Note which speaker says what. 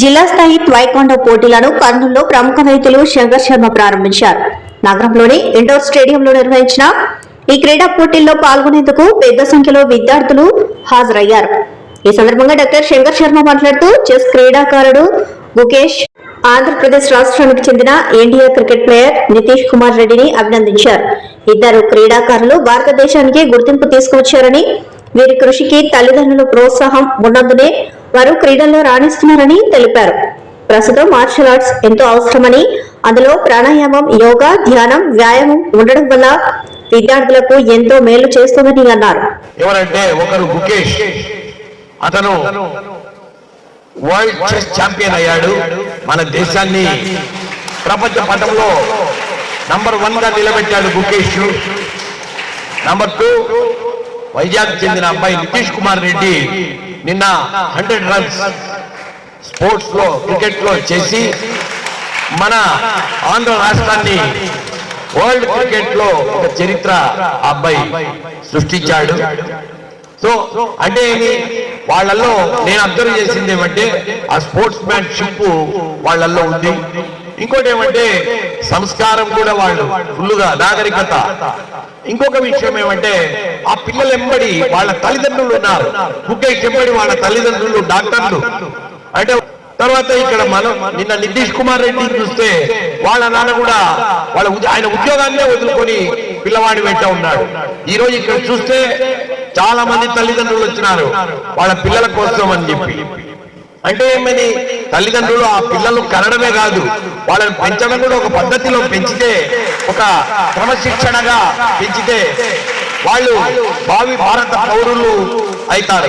Speaker 1: జిల్లా స్థాయి ట్వైకాండో పోటీలను కర్నూలులో ప్రముఖ రైతులు శంకర్ శర్మ ప్రారంభించారు. నగరంలోని ఇండోర్ స్టేడియంలో నిర్వహించిన ఈ క్రీడా పోటీల్లో పాల్గొనేందుకు పెద్ద సంఖ్యలో విద్యార్థులు హాజరయ్యారు. ఈ సందర్భంగా డాక్టర్ శంకర్ శర్మ మాట్లాడుతూ చెస్ క్రీడాకారుడు ముఖేష్ ఆంధ్రప్రదేశ్ రాష్ట్రానికి చెందిన India cricket player Nitish Kumar రెడ్డిని అభినందించారు. ఇద్దరు క్రీడాకారులు భారతదేశానికి గుర్తింపు తీసుకువచ్చారని వీరి కృషికి తల్లిదండ్రుల ప్రోత్సాహం ఉన్నందునే వారు క్రీడల్లో రాణిస్తున్నారని తెలిపారు. ప్రస్తుతం మార్షల్ ఆర్ట్స్ ఎంతో అవసరమని అందులో ప్రాణాయామం యోగా ధ్యానం వ్యాయామం ఉండడం వల్ల విద్యార్థులకు ఎంతో మేలు చేస్తుందని అన్నారు.
Speaker 2: ఎవరంటే ఒకరు ముఖేష్ అతను వరల్డ్ చెస్ ఛాంపియన్ అయ్యాడు. మన దేశాన్ని ప్రపంచ పటంలో నంబర్ వన్గా నిలబెట్టాడు ముఖేష్ నంబర్ టూ వైజాగ్ చెందిన అబ్బాయి నితీష్ కుమార్ రెడ్డి నిన్న హండ్రెడ్ రన్స్ స్పోర్ట్స్లో క్రికెట్లో చేసి మన ఆంధ్ర రాష్ట్రాన్ని వరల్డ్ క్రికెట్లో ఒక చరిత్ర ఆ అబ్బాయి సృష్టించాడు. సో అంటే వాళ్ళల్లో నేను అబ్జర్వ్ చేసింది ఏమంటే ఆ స్పోర్ట్స్ మ్యాన్ షిప్ వాళ్ళల్లో ఉంది. ఇంకోటి ఏమంటే సంస్కారం కూడా వాళ్ళు ఫుల్లుగా నాగరికత. ఇంకొక విషయం ఏమంటే ఆ పిల్లలు ఎంబడి వాళ్ళ తల్లిదండ్రులు ఉన్నారు. ముఖేష్ ఎంబడి వాళ్ళ తల్లిదండ్రులు డాక్టర్లు. అంటే తర్వాత ఇక్కడ మనం నిన్న నితీష్ కుమార్ రెడ్డి చూస్తే వాళ్ళ నాన్న కూడా వాళ్ళ ఆయన ఉద్యోగాన్నే వదులుకొని పిల్లవాడి వెంట ఉన్నాడు. ఈ రోజు ఇక్కడ చూస్తే చాలా మంది తల్లిదండ్రులు వచ్చినారు. వాళ్ళ పిల్లల కోసం అని చెప్పి. అంటే ఏమని తల్లిదండ్రులు ఆ పిల్లలు కనడమే కాదు వాళ్ళని పెంచడం కూడా ఒక పద్ధతిలో పెంచితే ఒక క్రమశిక్షణగా పెంచితే వాళ్ళు భావి భారత పౌరులు అవుతారు.